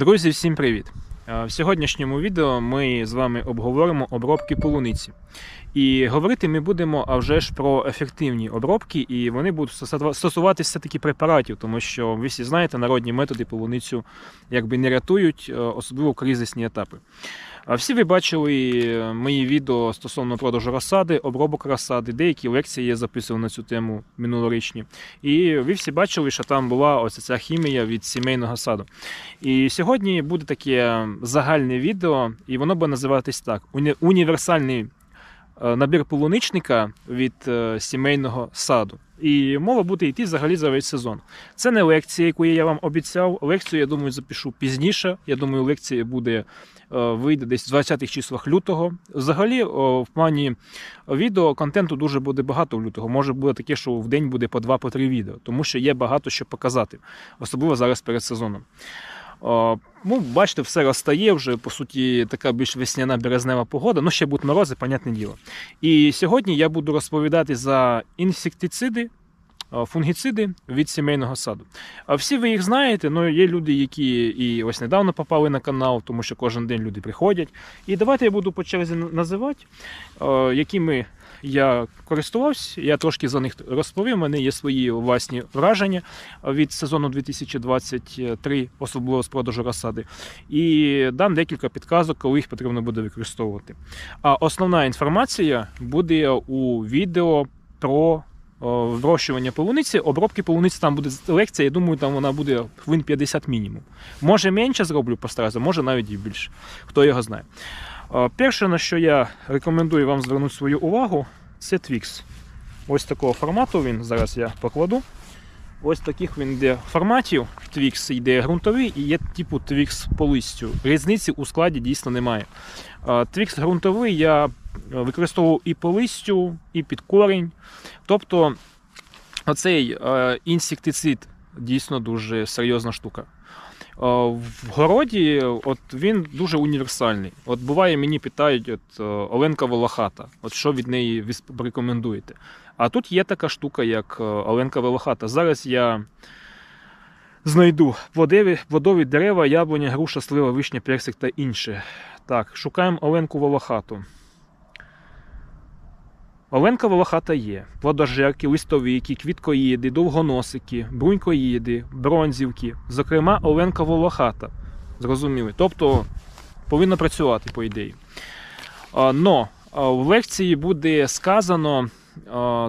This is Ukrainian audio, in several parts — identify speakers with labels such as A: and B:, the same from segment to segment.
A: Друзі, всім привіт! Е, В сьогоднішньому відео ми з вами обговоримо обробки полуниці. І говорити ми будемо а вже ж про ефективні обробки, і вони будуть стосуватися все-таки препаратів, тому що ви всі знаєте, народні методи полуницю якби не рятують, е, особливо кризисні етапи. Всі ви бачили е, мої відео стосовно продажу розсади, обробок розсади, деякі лекції я записував на цю тему минулорічні. І ви всі бачили, що там була ось ця хімія від сімейного саду. І сьогодні буде таке загальне відео, і воно буде називатись так: універсальний е, набір полуничника від е, сімейного саду. І мова буде йти взагалі за весь сезон. Це не лекція, яку я вам обіцяв. Лекцію, я думаю, запишу пізніше. Я думаю, лекція буде е, вийде десь в 20-х числах лютого. Взагалі, в плані відео контенту дуже буде багато в лютого. Може буде таке, що в день буде по 2 три відео, тому що є багато що показати, особливо зараз перед сезоном. О, ну, бачите, все розстає вже, по суті, така більш весняна березнева погода. Ну, ще будуть морози, понятне діло. І сьогодні я буду розповідати за інсектициди, е, фунгіциди від сімейного саду. Всі ви їх знаєте, ну є люди, які і ось недавно попали на канал, тому що кожен день люди приходять. І давайте я буду по черзі називати, е, якими я користувався. Я трошки за них розповім. У мене є свої власні враження від сезону 2023, особливо з продажу розсади. І дам декілька підказок, коли їх потрібно буде використовувати. А основна інформація буде у відео про вирощування полуниці. Обробки полуниці там буде лекція. Я думаю, там вона буде хвилин 50 мінімум. Може менше зроблю постаразу, може навіть і більше. Хто його знає. Перше, на що я рекомендую вам звернути свою увагу, це Twix. Ось такого формату він. Зараз я покладу. Ось таких він йде форматів. Twix йде ґрунтовий і є типу Twix по листю. Різниці у складі дійсно немає. Twix ґрунтовий я е, використовував і по листю, і під корінь. Тобто оцей е, інсектицид дійсно дуже серйозна штука. Е, В городі от він дуже універсальний. От буває, мені питають, от е, Оленка Волохата, от що від неї рекомендуєте. А тут є така штука, як е, Оленка Волохата. Зараз я знайду плодові, плодові дерева, яблуня, груша, слива, вишня, персик та інше. Так, шукаємо Оленку Волохату. Оленка волохата є. Плодожерки, листовики, квіткоїди, довгоносики, брунькоїди, бронзівки. Зокрема, Оленка волохата. Зрозуміли. Тобто повинна працювати, по ідеї. Но в лекції буде сказано.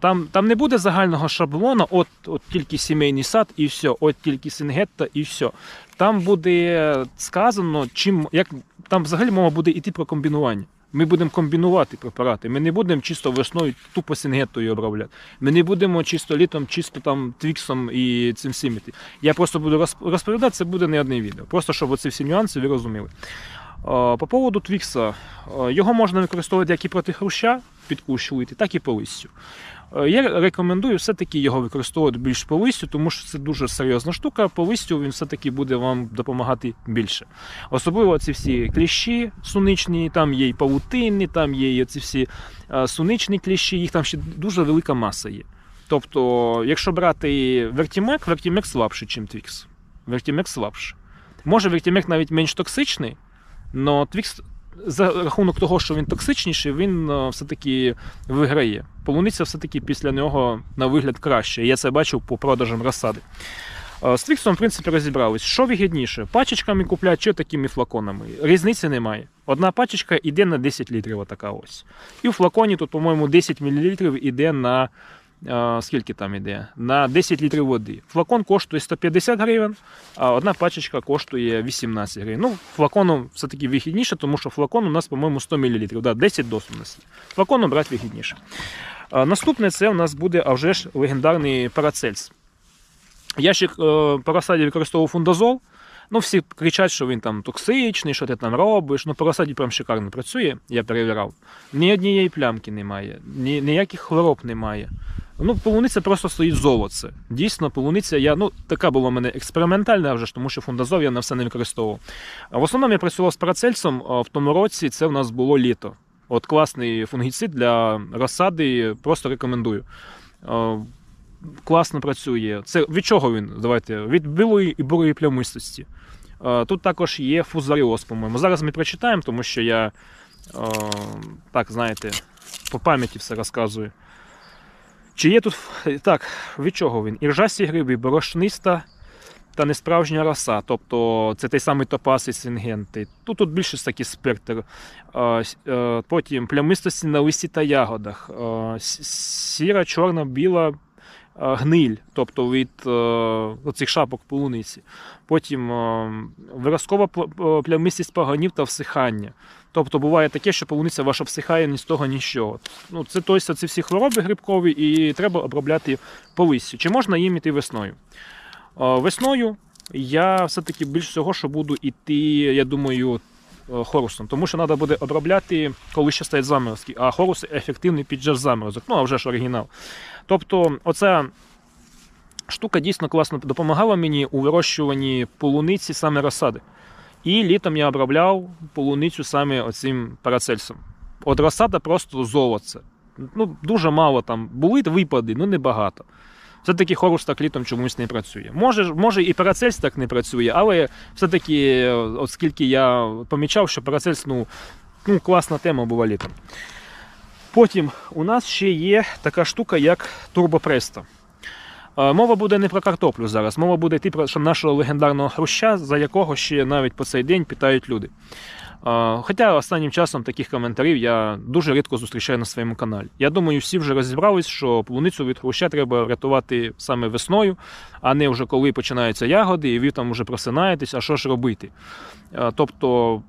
A: Там, там не буде загального шаблону, от, от тільки сімейний сад і все, от тільки сингетта і все. Там буде сказано, чим, як, там взагалі мова буде йти про комбінування. Ми будемо комбінувати препарати. Ми не будемо чисто весною тупо сінгетою обробляти. Ми не будемо чисто літом, чисто там твіксом і цим всім. Я просто буду розповідати, це буде не одне відео. Просто щоб оці всі нюанси ви розуміли. По поводу твікса, його можна використовувати як і проти хруща під кущ так і по листю. Е, Я рекомендую все-таки його використовувати більш по листю, тому що це дуже серйозна штука. По листю він все-таки буде вам допомагати більше. Особливо ці всі кліщі суничні, там є і павутинні, там є і ці всі е, суничні кліщі, їх там ще дуже велика маса є. Тобто, якщо брати вертімек, вертімек слабший, ніж твікс. Вертімек слабший. Може, вертімек навіть менш токсичний, але твікс за рахунок того, що він токсичніший, він е, все-таки виграє. Полуниця все-таки після нього на вигляд краще. Я це бачив по продажам розсади. Е, З твіксом, в принципі, розібрались. Що вигідніше? Пачечками купляти чи такими флаконами? Різниці немає. Одна пачечка йде на 10 літрів, отака ось. І в флаконі тут, по-моєму, 10 мл йде на. Скільки там іде? На 10 літрів води. Флакон коштує 150 гривень, а одна пачечка коштує 18 гривень. Ну, флаконом все-таки вигідніше, тому що флакон у нас, по-моєму, 100 мл. Да, 10 доз у нас. Флаконом брати вигідніше. Наступне це у нас буде а вже ж легендарний парацельс. Я ще е, по використовував фундазол. Ну, всі кричать, що він там токсичний, що ти там робиш. Ну, по розсаді прям шикарно працює, я перевірав. Ні однієї плямки немає, ні, ніяких хвороб немає. Ну, полуниця просто стоїть золоце. Дійсно, полуниця, я, ну, така була в мене експериментальна вже тому що фундазол я на все не використовував. А в основному я працював з парацельсом, в тому році це в нас було літо. От класний фунгіцид для розсади, просто рекомендую. Класно працює. Це від чого він? Давайте від білої і бурої плямистості. Е, Тут також є фузаріоз, по-моєму. Зараз ми прочитаємо, тому що я е, так, знаєте, по пам'яті все розказую. Чи є тут. Так, від чого він? Іржасті гриби, борошниста та несправжня роса. Тобто це той самий топаз і сингенти. Тут, тут більше такий спектр. Е, Потім плямистості на листі та ягодах. Сіра, чорна, біла гниль, тобто від е, оцих шапок полуниці. Потім е, виразкова пл- е, плямистість паганів та всихання. Тобто буває таке, що полуниця ваша всихає ні з того, ні з чого. Ну, це тобто, це всі хвороби грибкові, і треба обробляти по. Чи можна їм іти весною? Е, Весною я все-таки більш всього, що буду йти, я думаю, е, хорусом, тому що треба буде обробляти, коли ще стоять заморозки, а хорус ефективний під час заморозок. Ну, а вже ж оригінал. Тобто, оця штука дійсно класно допомагала мені у вирощуванні полуниці саме розсади. І літом я обробляв полуницю саме оцим парацельсом. От розсада просто золоце. Ну, дуже мало там. Були випади, ну небагато. Все-таки хорус так літом чомусь не працює. Може, може і парацельс так не працює, але все-таки, оскільки я помічав, що парацельс ну, ну, класна тема була літом. Потім у нас ще є така штука, як турбопреста. Е, Мова буде не про картоплю зараз, мова буде йти про нашого легендарного хруща, за якого ще навіть по цей день питають люди. Хоча останнім часом таких коментарів я дуже рідко зустрічаю на своєму каналі. Я думаю, всі вже розібрались, що полуницю від хруща треба рятувати саме весною, а не вже коли починаються ягоди, і ви там вже просинаєтесь, а що ж робити. Тобто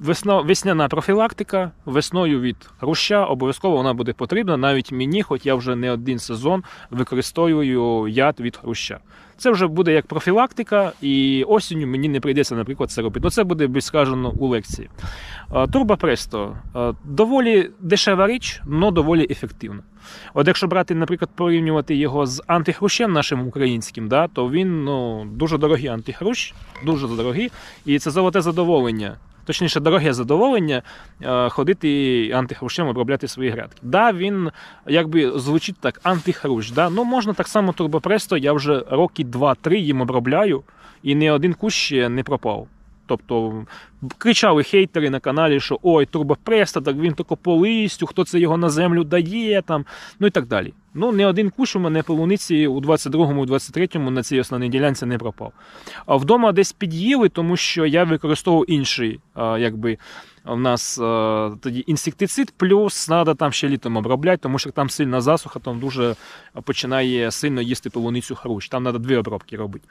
A: весно, весняна профілактика весною від хруща обов'язково вона буде потрібна навіть мені, хоч я вже не один сезон використовую яд від хруща. Це вже буде як профілактика, і осінню мені не прийдеться, наприклад, це робити. Ну, це буде більш сказано у лекції. Турбо Престо е, доволі дешева річ, але доволі ефективна. От якщо брати, наприклад, порівнювати його з антихрущем нашим українським, да, то він ну, дуже дорогий антихрущ, дуже дорогий, і це золоте задоволення. Точніше, дороге задоволення ходити ходити антихрущем обробляти свої грядки. Да, він якби звучить так, антихрущ. Да? Ну, можна так само турбопресто, я вже роки 2-3 їм обробляю, і ні один кущ не пропав. Тобто кричали хейтери на каналі, що ой, турбопреста, так він тако по листю, хто це його на землю дає, там, ну і так далі. Ну, не один куш у мене полуниці у 22-му, 23-му на цій основній ділянці не пропав. А вдома десь під'їли, тому що я використовував інший, якби. У нас е, тоді інсектицид, плюс треба там ще літом обробляти, тому що там сильна засуха, там дуже починає сильно їсти полуницю хрущ. Там треба дві обробки робити.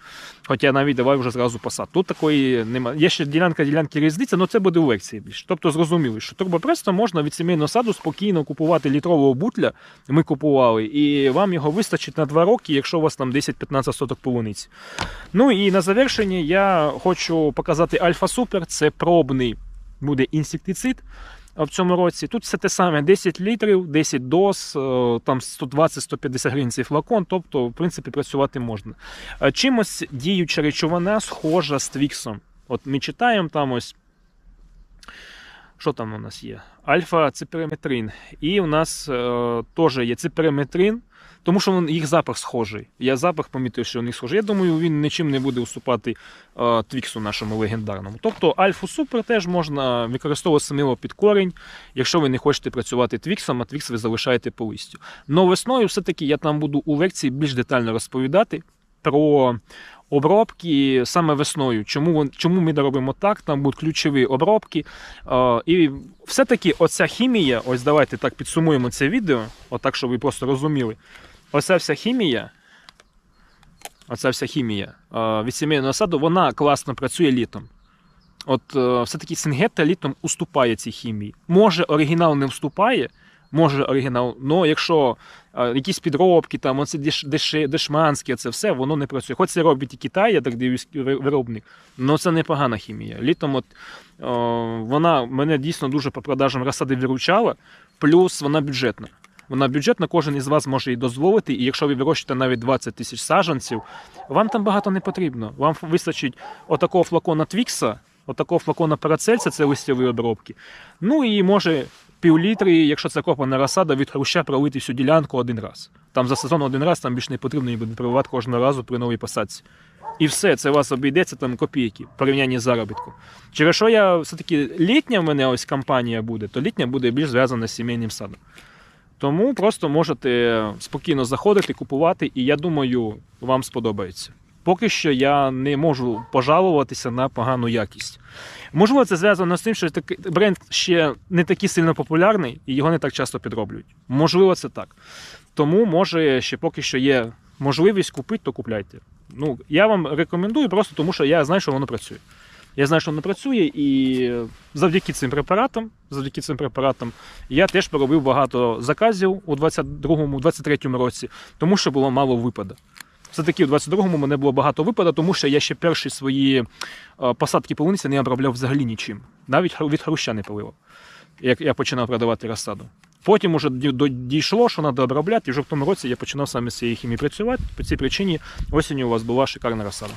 A: Хоча навіть давай вже зразу посад. Тут такої немає. Є ще ділянка ділянки різниця, але це буде у лекції більше. Тобто зрозуміли, що турбопресто можна від сімейного саду спокійно купувати літрового бутля. Ми купували, і вам його вистачить на 2 роки, якщо у вас там 10-15 соток полуниці. Ну і на завершення я хочу показати Альфа Супер. Це пробний буде інсектицид в цьому році. Тут все те саме: 10 літрів, 10 доз, е, там 120-150 гривень цей флакон, тобто, в принципі, працювати можна. Чимось діюча речовина схожа з твіксом. От ми читаємо там ось. Що там у нас є? Альфа-ципериметрин. І у нас е, теж є ципериметрин, тому що їх запах схожий. Я запах помітив, що у них схожий. Я думаю, він нічим не буде уступати е, твіксу нашому легендарному. Тобто альфу супер теж можна використовувати сміло під корінь, якщо ви не хочете працювати твіксом, а твікс ви залишаєте по листю. Но весною все-таки я там буду у лекції більш детально розповідати про обробки саме весною. Чому, чому ми робимо так? Там будуть ключові обробки. Е, і все-таки оця хімія, ось давайте так підсумуємо це відео, отак, щоб ви просто розуміли. Оця вся хімія. Оця вся хімія е, від сімейного саду, вона класно працює літом. От е, все-таки Сингетта літом уступає цій хімії. Може, оригінал не вступає, може оригінал, але якщо якісь підробки, там, оце деш, деш, дешманське, це все, воно не працює. Хоч це робить і Китай, я так дивлюсь, виробник, але це непогана хімія. Літом от, е, вона мене дійсно дуже по продажам розсади виручала, плюс вона бюджетна. Вона бюджетна, кожен із вас може її дозволити, і якщо ви вирощуєте навіть 20 тисяч саджанців, вам там багато не потрібно. Вам вистачить отакого флакона Твікса, отакого флакона Парацельса, це листові обробки. Ну і може півлітри, якщо це копана розсада, від хруща пролити всю ділянку один раз. Там за сезон один раз, там більше не потрібно її буде проливати кожного разу при новій посадці. І все, це у вас обійдеться там копійки в порівнянні з заробітком. Через що я все-таки літня в мене ось кампанія буде, то літня буде більш зв'язана з сімейним садом. Тому просто можете спокійно заходити, купувати, і я думаю, вам сподобається. Поки що я не можу пожалуватися на погану якість. Можливо, це зв'язано з тим, що бренд ще не такий сильно популярний і його не так часто підроблюють. Можливо, це так. Тому, може, ще поки що є можливість купити, то купляйте. Ну, я вам рекомендую просто тому, що я знаю, що воно працює. Я знаю, що воно працює, і завдяки цим препаратам, завдяки цим препаратам, я теж поробив багато заказів у 22-23 році, тому що було мало випада. Все-таки у 22-му мене було багато випадок, тому що я ще перші свої е, посадки полуниці не обробляв взагалі нічим. Навіть від хруща не поливав, як я починав продавати розсаду. Потім уже дійшло, що треба обробляти, і вже в тому році я починав саме з цієї хімії працювати. По цій причині осінню у вас була шикарна розсада.